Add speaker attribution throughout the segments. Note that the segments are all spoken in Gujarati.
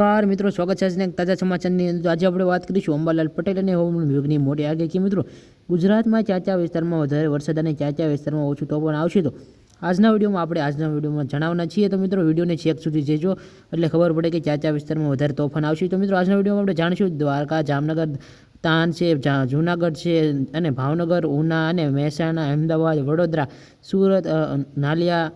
Speaker 1: નમસ્કાર, મિત્રો, સ્વાગત છે આજના તાજા સમાચારની અંદર. આજે આપણે વાત કરીશું અંબાલાલ પટેલ અને હવામાન વિભાગની મોટી આગાહી મિત્રો, ગુજરાતમાં ક્યાં વિસ્તારમાં વધારે વરસાદ અને ક્યાં વિસ્તારમાં ઓછું તોફાન આવશે તો. આજના વિડીયોમાં આપણે આજના વિડીયોમાં જણાવવાના છીએ તો, મિત્રો, વિડીયોને છેક સુધી જજો. એટલે ખબર પડે કે ક્યાં વિસ્તારમાં વધારે તોફાન આવશે. તો, મિત્રો, આજના વિડીયોમાં આપણે જાણીશું દ્વારકા, જામનગર, તાન છે જૂનાગઢ છે અને ભાવનગર, ઉના અને મહેસાણા, અમદાવાદ, વડોદરા, સુરત નાલિયા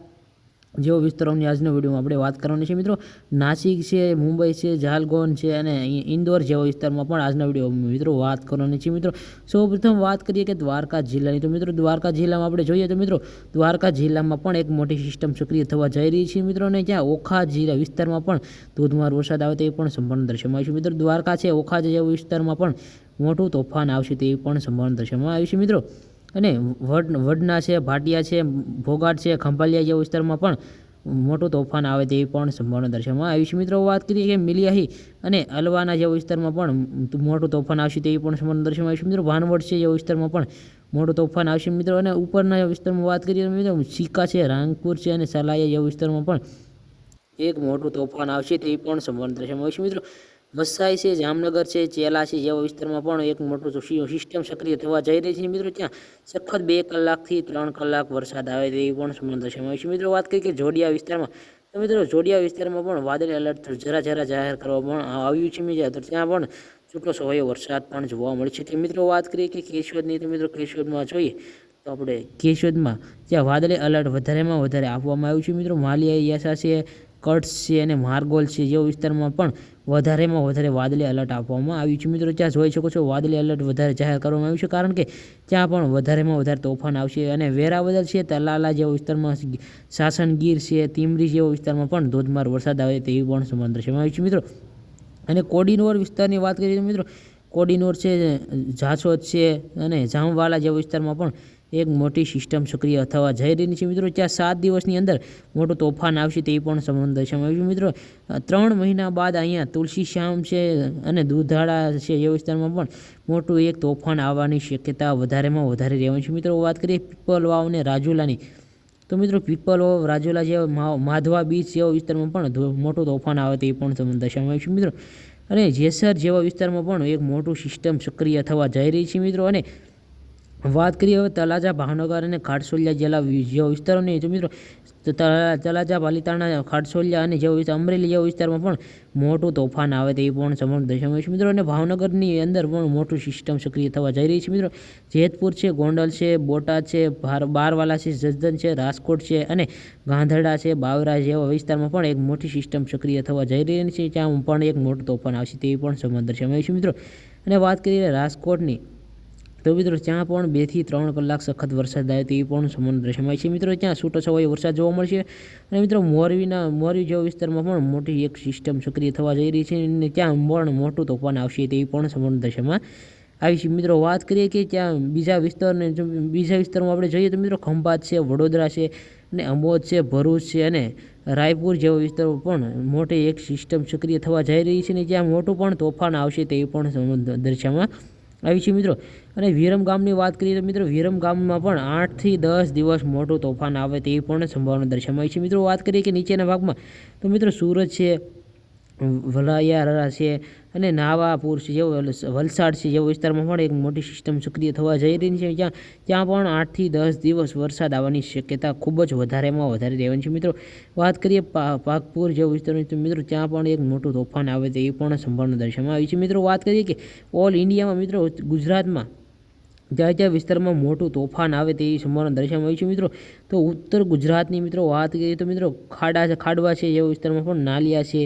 Speaker 1: જેવો વિસ્તારોની આજના વિડીયોમાં આપણે વાત કરવાની છે. મિત્રો, નાસિક છે, મુંબઈ છે જાલગોન છે અને ઇન્દોર જેવા વિસ્તારમાં પણ આજના વિડીયોમાં મિત્રો વાત કરવાની છે. મિત્રો, સૌપ્રથમ વાત કરીએ કે દ્વારકા જિલ્લાની. તો મિત્રો, દ્વારકા જિલ્લામાં આપણે જોઈએ તો મિત્રો, દ્વારકા જિલ્લામાં પણ એક મોટી સિસ્ટમ સક્રિય થવા જઈ રહી છે. મિત્રો, અને જ્યાં ઓખા જિલ્લા વિસ્તારમાં પણ ધોધમાર વરસાદ આવે તે પણ સંભાવના દર્શાવવામાં આવી છે. મિત્રો, દ્વારકા છે ઓખા જેવા વિસ્તારમાં પણ મોટું તોફાન આવશે તેવી પણ સંભાવના દર્શાવવામાં આવી છે. મિત્રો અને વડ, વડના છે, ભાટિયા છે ભોગાટ છે, ખંભાલિયા જેવા વિસ્તારમાં પણ મોટું તોફાન આવે તેવી પણ સંભાવના દર્શાવવામાં આવી છે. મિત્રો, વાત કરીએ કે મિલિયાહી અને અલવાના જેવા વિસ્તારમાં પણ મોટું તોફાન આવશે તેવી પણ સંભાવના દર્શાવવામાં આવી છે. મિત્રો, ભાનવડ છે જેવા વિસ્તારમાં પણ મોટું તોફાન આવશે. મિત્રો, અને ઉપરના વિસ્તારમાં વાત કરીએ મિત્રો સિક્કા છે, રાંગપુર છે અને સલાયા જેવા વિસ્તારમાં પણ એક મોટું તોફાન આવશે તેવી પણ સંભાવના દર્શાવવામાં આવી છે. મિત્રો વસાઈ છે, જામનગર છે, ચેલા છે, જેવા વિસ્તારમાં પણ એક મોટું સિસ્ટમ સક્રિય થવા જઈ રહી છે મિત્રો. ત્યાં સખત બે કલાકથી ત્રણ કલાક વરસાદ આવે તેવી પણ સંભાવના દર્શાવવામાં આવી છે. મિત્રો, વાત કરીએ કે જોડિયા વિસ્તારમાં, તો મિત્રો, જોડિયા વિસ્તારમાં પણ વાદળી એલર્ટ જરા જરા જાહેર કરવા પણ આવ્યું છે મિત્રો તો ત્યાં પણ છૂટો સવાયો વરસાદ પણ જોવા મળે છે. કે મિત્રો, વાત કરીએ કે કેશોદની, તો મિત્રો, કેશોદમાં જોઈએ તો આપણે કેશોદમાં ત્યાં વાદળી એલર્ટ વધારેમાં વધારે આપવામાં આવ્યું છે. મિત્રો, માલિયા યાસા છે કટ્સ છે અને માર્ગોલ છે જેવા વિસ્તારમાં પણ વધારેમાં વધારે વાદળી એલર્ટ આપવામાં આવ્યું છે. મિત્રો, ત્યાં જોઈ શકો છો, વાદળી એલર્ટ વધારે જાહેર કરવામાં આવ્યું છે કારણ કે ત્યાં પણ વધારેમાં વધારે તોફાન આવશે અને વેરાવદર છે, તલાલા જેવા વિસ્તારમાં સાસણગીર છે, તીમરી જેવા વિસ્તારમાં પણ ધોધમાર વરસાદ આવે તેવી પણ સંભાવના દર્શાવવામાં આવી છે. મિત્રો, અને કોડીનોર વિસ્તારની વાત કરીએ તો મિત્રો, કોડીનોર છે જાસોદ છે અને જામવાલા જેવા વિસ્તારમાં પણ એક મોટી સિસ્ટમ સક્રિય થવા જઈ રહી છે મિત્રો. ત્યાં સાત દિવસની અંદર મોટું તોફાન આવશે તે પણ સંબંધ દર્શાવવામાં આવ્યું છે મિત્રો. ત્રણ મહિના બાદ અહીંયા તુલસી શ્યામ છે અને દૂધાળા છે એ વિસ્તારમાં પણ મોટું એક તોફાન આવવાની શક્યતા વધારેમાં વધારે રહેવાની છે મિત્રો. વાત કરીએ પીપલ વાવ અને રાજુલાની. તો મિત્રો, પીપલ વાવ, રાજુલા જેવા માધવા બીચ જેવા વિસ્તારમાં પણ મોટું તોફાન આવે તે પણ સંબંધ દર્શાવવામાં આવ્યું છે મિત્રો. અને જેસર જેવા વિસ્તારમાં પણ એક મોટું સિસ્ટમ સક્રિય થવા જઈ રહી છે મિત્રો. અને વાત કરીએ હવે તલાજા ભાવનગર અને ખાડસોલિયા જેવા જેવા વિસ્તારોની. તો મિત્રો, તો તલા- તલાજા પાલિતાણા ખાડસોલિયા અને જેવા વિસ્તાર અમરેલી જેવા વિસ્તારમાં પણ મોટું તોફાન આવે તેવી પણ સમર્થ દર્શાવવામાં છે. મિત્રો, અને ભાવનગરની અંદર પણ મોટું સિસ્ટમ સક્રિય થવા જઈ રહી છે. મિત્રો, જેતપુર છે, ગોંડલ છે, બોટાદ છે બારવાલા છે જસદન છે, રાજકોટ છે અને ગાંધડા છે, બાવરા જેવા વિસ્તારમાં પણ એક મોટી સિસ્ટમ સક્રિય થવા જઈ રહી છે. ત્યાં પણ એક મોટું તોફાન આવશે તેવી પણ સમર્થ દર્શાવવામાં છે. મિત્રો, અને વાત કરીએ રાજકોટની. તો મિત્રો ત્યાં પણ બેથી ત્રણ કલાક સખત વરસાદ આવે તેવી પણ સંબંધ દર્શાવાય છે. મિત્રો ત્યાં છૂટો છવાયો વરસાદ જોવા મળશે અને મિત્રો મોરબીના, મોરબી જેવા વિસ્તારમાં પણ મોટી એક સિસ્ટમ સક્રિય થવા જઈ રહી છે અને ત્યાં પણ મોટું તોફાન આવશે તેવી પણ સંબંધ દર્શાવવામાં આવી છે. મિત્રો વાત કરીએ કે ત્યાં બીજા વિસ્તારને, બીજા વિસ્તારમાં આપણે જોઈએ તો મિત્રો ખંભાત છે, વડોદરા છે અને અમોદ છે, ભરૂચ છે અને રાયપુર જેવા વિસ્તારો પણ મોટી એક સિસ્ટમ સક્રિય થવા જઈ રહી છે અને જ્યાં મોટું પણ તોફાન આવશે તેવી પણ દર્શાવવામાં આવી છે મિત્રો. અને વિરમ ગામની વાત કરીએ તો મિત્રો, વિરમ ગામમાં પણ આઠથી દસ દિવસ મોટું તોફાન આવે તેવી પણ સંભાવના દર્શાવવામાં આવી છે. મિત્રો, વાત કરીએ કે નીચેના ભાગમાં, તો મિત્રો સુરત છે વલાયારા છે. અને નાવાપુર છે જેવો વલસાડ છે જેવો વિસ્તારમાં પણ એક મોટી સિસ્ટમ સક્રિય થવા જઈ રહી છે. જ્યાં ત્યાં પણ આઠથી દસ દિવસ વરસાદ આવવાની શક્યતા ખૂબ જ વધારેમાં વધારે રહેવાની છે. મિત્રો, વાત કરીએ પાકપુર જેવો વિસ્તારની તો મિત્રો, ત્યાં પણ એક મોટું તોફાન આવે તેવી પણ સંભાવના દર્શાવવામાં આવી છે. મિત્રો, વાત કરીએ કે ઓલ ઇન્ડિયામાં મિત્રો, ગુજરાતમાં જ્યાં જ્યાં વિસ્તારમાં મોટું તોફાન આવે તેવી સંભાવના દર્શાવવામાં આવી છે. મિત્રો તો ઉત્તર ગુજરાતની મિત્રો વાત કરીએ તો મિત્રો ખાડા છે, ખાડવા છે જેવા વિસ્તારમાં પણ નાલિયા છે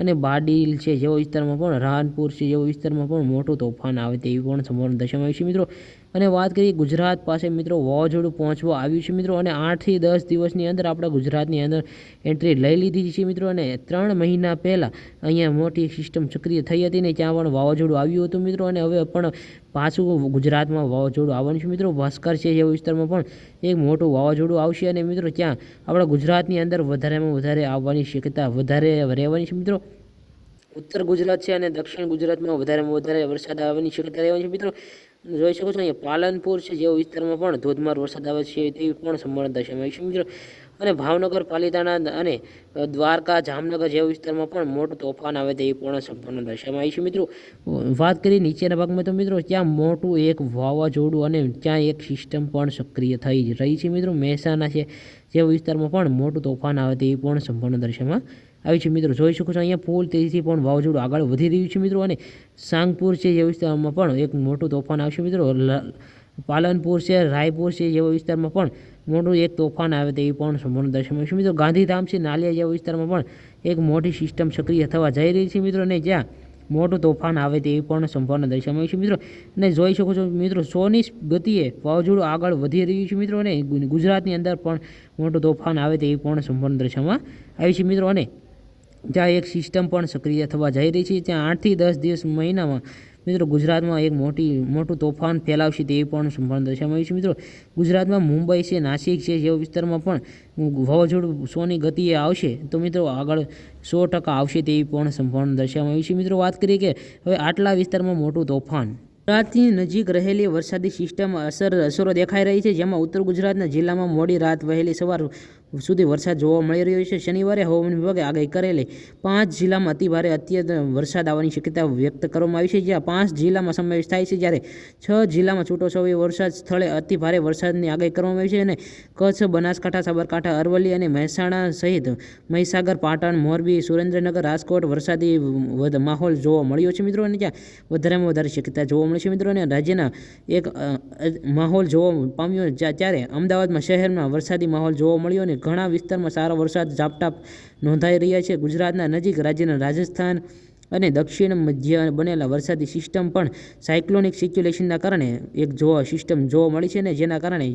Speaker 1: અને બાડીલ છે જેવા વિસ્તારમાં પણ રાનપુર છે જેવા વિસ્તારમાં પણ મોટું તોફાન આવે તેવી પણ સંભાવના દર્શાવવામાં આવી છે મિત્રો. અને વાત કરીએ ગુજરાત પાસે મિત્રો વાવાઝોડું પહોંચવા આવ્યું છે મિત્રો અને આઠથી દસ દિવસની અંદર આપણા ગુજરાતની અંદર એન્ટ્રી લઈ લીધી છે મિત્રો અને ત્રણ મહિના પહેલાં અહીંયા મોટી સિસ્ટમ સક્રિય થઈ હતી ને ત્યાં પણ વાવાઝોડું આવ્યું હતું મિત્રો અને હવે પણ પાછું ગુજરાતમાં વાવાઝોડું આવવાનું છે મિત્રો. ભાસ્કર છે જેવા વિસ્તારમાં પણ એક મોટું વાવાઝોડું આવશે અને મિત્રો ત્યાં આપણા ગુજરાતની અંદર વધારેમાં વધારે આવવાની શક્યતા વધારે રહેવાની છે મિત્રો. ઉત્તર ગુજરાત છે અને દક્ષિણ ગુજરાતમાં વધારેમાં વધારે વરસાદ આવવાની શક્યતા રહેવાની છે મિત્રો. જોઈ શકો છો અહીંયા પાલનપુર છે, જેવા વિસ્તારમાં પણ ધોધમાર વરસાદ આવે છે, તેવી પણ સંભાવના દર્શાવી છે. મિત્રો અને ભાવનગર પાલિતાણા અને દ્વારકા, જામનગર જેવા વિસ્તારમાં પણ મોટું તોફાન આવે તેવી પણ સંભાવના દર્શાવાઈ છે મિત્રો વાત કરીએ નીચેના ભાગમાં તો મિત્રો, ત્યાં મોટું એક વાવાઝોડું અને ત્યાં એક સિસ્ટમ પણ સક્રિય થઈ રહી છે. મિત્રો, મહેસાણા છે, જેવા વિસ્તારમાં પણ મોટું તોફાન આવે તેવી પણ સંભાવના દર્શાવવામાં આવી છે મિત્રો. જોઈ શકો છો અહીંયા ફૂલ તેજીથી પણ વાવાઝોડું આગળ વધી રહ્યું છે મિત્રો અને સાંગપુર છે જે વિસ્તારમાં પણ એક મોટું તોફાન આવશે મિત્રો. પાલનપુર છે, રાયપુર છે જેવા વિસ્તારમાં પણ મોટું એક તોફાન આવે તેવી પણ સંભાવના દર્શન છે મિત્રો. ગાંધીધામ છે, નાલિયા જેવા વિસ્તારમાં પણ એક મોટી સિસ્ટમ સક્રિય થવા જઈ રહી છે મિત્રો અને જ્યાં મોટું તોફાન આવે તેવી પણ સંભાવના દર્શાવાય છે મિત્રો. અને જોઈ શકો છો મિત્રો, સોની ગતિએ વાવાઝોડું આગળ વધી રહ્યું છે મિત્રો અને ગુજરાતની અંદર પણ મોટું તોફાન આવે તેવી પણ સંભાવના દર્શાવવામાં આવી છે મિત્રો. અને જ્યાં એક સિસ્ટમ પણ સક્રિય થવા જઈ રહી છે, ત્યાં આઠથી દસ દિવસ મહિનામાં, મિત્રો, ગુજરાતમાં એક મોટી, મોટું તોફાન ફેલાવશે તેવી પણ સંભાવના દર્શાવવામાં આવી છે. મિત્રો, ગુજરાતમાં મુંબઈ છે, નાસિક છે, જેવા વિસ્તારમાં પણ વાવાઝોડું સોની ગતિએ આવશે, તો મિત્રો, આગળ સો ટકા આવશે તેવી પણ સંભાવના દર્શાવવામાં આવી છે. મિત્રો, વાત કરીએ કે હવે આટલા વિસ્તારમાં મોટું તોફાન. ગુજરાતની નજીક રહેલી વરસાદી સિસ્ટમ અસર અસરો દેખાઈ રહી છે, જેમાં ઉત્તર ગુજરાતના જિલ્લામાં મોડી રાત વહેલી સવાર સુધી વરસાદ જોવા મળી રહ્યો છે. શનિવારે હવામાન વિભાગે આગાહી કરેલી પાંચ જિલ્લામાં અતિભારે અત્યંત વરસાદ આવવાની શક્યતા વ્યક્ત કરવામાં આવી છે. જ્યાં પાંચ જિલ્લામાં સમાવેશ થાય છે. જ્યારે છ જિલ્લામાં છૂટોછવાયો વરસાદ સ્થળે અતિભારે વરસાદની આગાહી કરવામાં આવી છે અને કચ્છ, બનાસકાંઠા, સાબરકાંઠા, અરવલ્લી અને મહેસાણા સહિત મહીસાગર, પાટણ, મોરબી, સુરેન્દ્રનગર, રાજકોટ વરસાદી માહોલ જોવા મળ્યો છે મિત્રો. અને ત્યાં વધારેમાં વધારે શક્યતા જોવા મળે છે મિત્રો. અને રાજ્યના એક માહોલ જોવા પામ્યો. ત્યારે અમદાવાદમાં શહેરમાં વરસાદી માહોલ જોવા મળ્યો અને ઘણા વિસ્તારમાં સારો વરસાદ ઝાપટા નોંધાઈ રહ્યા છે. ગુજરાતના નજીક રાજ્યના રાજસ્થાન અને દક્ષિણ મધ્ય બનેલા વરસાદી સિસ્ટમ પણ સાયક્લોનિક સિચ્યુએશનના કારણે એક જોવા સિસ્ટમ જોવા મળી છે ને જેના કારણે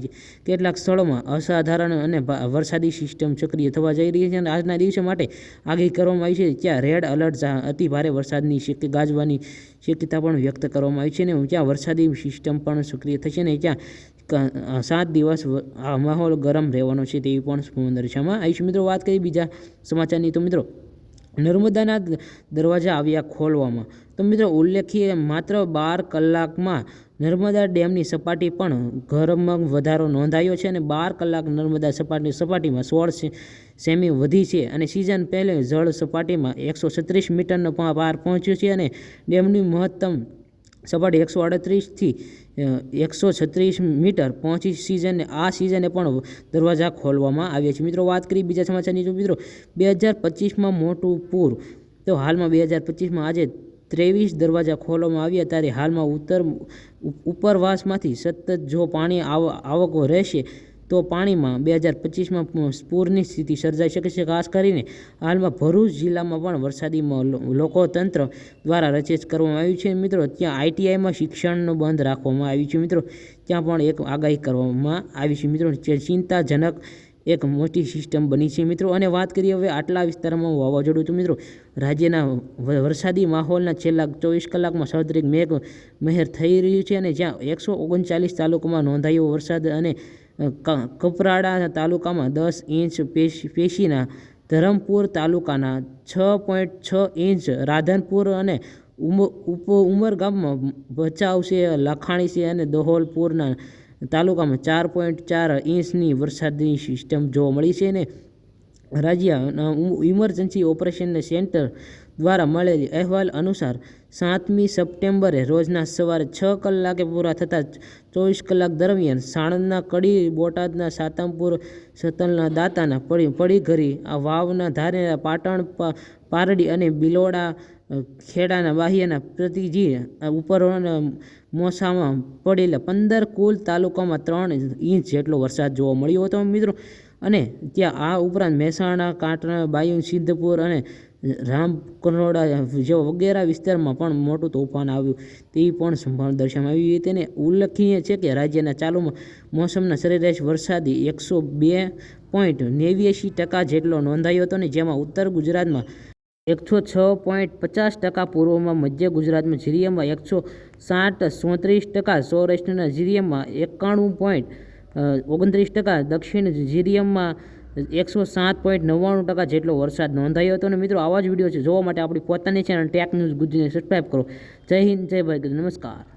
Speaker 1: કેટલાક સ્થળોમાં અસાધારણ અને વરસાદી સિસ્ટમ સક્રિય થવા જઈ રહી છે અને આજના દિવસે માટે આગાહી કરવામાં આવી છે. ત્યાં રેડ અલર્ટ અતિ ભારે વરસાદની શક્ય ગાજવાની શક્યતા પણ વ્યક્ત કરવામાં આવી છે ને ત્યાં વરસાદી સિસ્ટમ પણ સક્રિય થશે ને ત્યાં સાત દિવસ માહોલ ગરમ રહેવાનો છે તેવી પણ દર્શાવવામાં આવી છે મિત્રો, વાત કરીએ બીજા સમાચારની. તો, મિત્રો, નર્મદાના દરવાજા આવ્યા ખોલવામાં. તો, મિત્રો, ઉલ્લેખીય માત્ર બાર કલાકમાં નર્મદા ડેમની સપાટી પણ ગરમમાં વધારો નોંધાયો છે અને બાર કલાક નર્મદા સપાટી, સપાટીમાં સોળ સેમી વધી છે અને સિઝન પહેલે જળ સપાટીમાં એકસો છત્રીસ મીટરનો પાર પહોંચ્યો છે અને ડેમની મહત્તમ સપાટી એકસો અડત્રીસથી એકસો છત્રીસ મીટર પહોંચી સિઝનને આ સિઝને પણ દરવાજા ખોલવામાં આવ્યા છે. મિત્રો, વાત કરી બીજા સમાચારની જો મિત્રો, બે હજાર પચીસમાં મોટું પૂર તો હાલમાં બે હજાર પચીસમાં આજે ત્રેવીસ દરવાજા ખોલવામાં આવ્યા, ત્યારે હાલમાં ઉત્તર ઉપ- ઉપરવાસમાંથી સતત જો પાણી આવ- આવકો રહેશે તો પાણીમાં બે હજાર પચીસમાં પૂરની સ્થિતિ સર્જાઈ શકે છે. ખાસ કરીને હાલમાં ભરૂચ જિલ્લામાં પણ વરસાદી લોકતંત્ર દ્વારા રચેત કરવામાં આવ્યું છે. મિત્રો, ત્યાં આઈટીઆઈમાં શિક્ષણનું બંધ રાખવામાં આવ્યું છે. મિત્રો, ત્યાં પણ એક આગાહી કરવામાં આવી છે. મિત્રો, જે ચિંતાજનક એક મોટી સિસ્ટમ બની છે. મિત્રો, અને વાત કરીએ હવે આટલા વિસ્તારમાં વાવાઝોડું. તો મિત્રો, રાજ્યના વરસાદી માહોલના છેલ્લા ચોવીસ કલાકમાં સાર્વત્રિક મેઘ મહેર થઈ રહ્યું છે અને જ્યાં એકસો ઓગણચાલીસ તાલુકામાં નોંધાયો વરસાદ અને કપરાડા તાલુકામાં દસ ઇંચ પેશી, પેશીના ધરમપુર તાલુકાના છ પોઈન્ટ છ ઇંચ રાધનપુર અને ઉમરગામમાં ભચાઉ છે, લખાણી છે અને દહોલપુરના તાલુકામાં ચાર પોઈન્ટ ચાર ઇંચની વરસાદની સિસ્ટમ જોવા મળી છે અને રાજ્ય ઇમરજન્સી ઓપરેશન સેન્ટર દ્વારા મળેલી અહેવાલ અનુસાર, સાતમી સપ્ટેમ્બરે રોજના સવારે છ કલાકે પૂરા થતાં ચોવીસ કલાક દરમિયાન સાણંદના કડી બોટાદના સાતમપુર સતલના દાતાના પડી પડીઘરી આ વાવના ધારેના પાટણ પારડી અને બિલોડા ખેડાના બાહ્યના પ્રતિજી આ ઉપરના મોસામાં પડેલા પંદર કુલ તાલુકામાં ત્રણ ઇંચ જેટલો વરસાદ જોવા મળ્યો હતો મિત્રો. અને ત્યાં આ ઉપરાંત મહેસાણા, કાંટણા બાયુ સિદ્ધપુર અને રામકરોડા જેવા વગેરે વિસ્તારમાં પણ મોટું તોફાન આવ્યું તેવી પણ સંભાવના દર્શાવવામાં આવી હતી અને ઉલ્લેખનીય છે કે રાજ્યના ચાલુ મોસમના સરેરાશ વરસાદી એકસો બે પોઈન્ટ નેવ્યાસી ટકા જેટલો નોંધાયો હતો ને જેમાં ઉત્તર ગુજરાતમાં એકસો છ પોઈન્ટ પચાસ ટકા, પૂર્વમાં મધ્ય ગુજરાતમાં જીરીયમમાં એકસો સાઠ ચોત્રીસ ટકા, સૌરાષ્ટ્રના જીરીયમમાં એકાણું પોઈન્ટ ઓગણત્રીસ ટકા, દક્ષિણ જીરીયમમાં એકસો સાત પોઈન્ટ નવ્વાણું ટકા જેટલો વરસાદ નોંધાયો હતો. અને મિત્રો, આવા જ વીડિયો છે. જોવા માટે આપણી પોતાની channel tech news Gujarati subscribe કરો. જય હિન્દ, જય ભાઈ નમસ્કાર.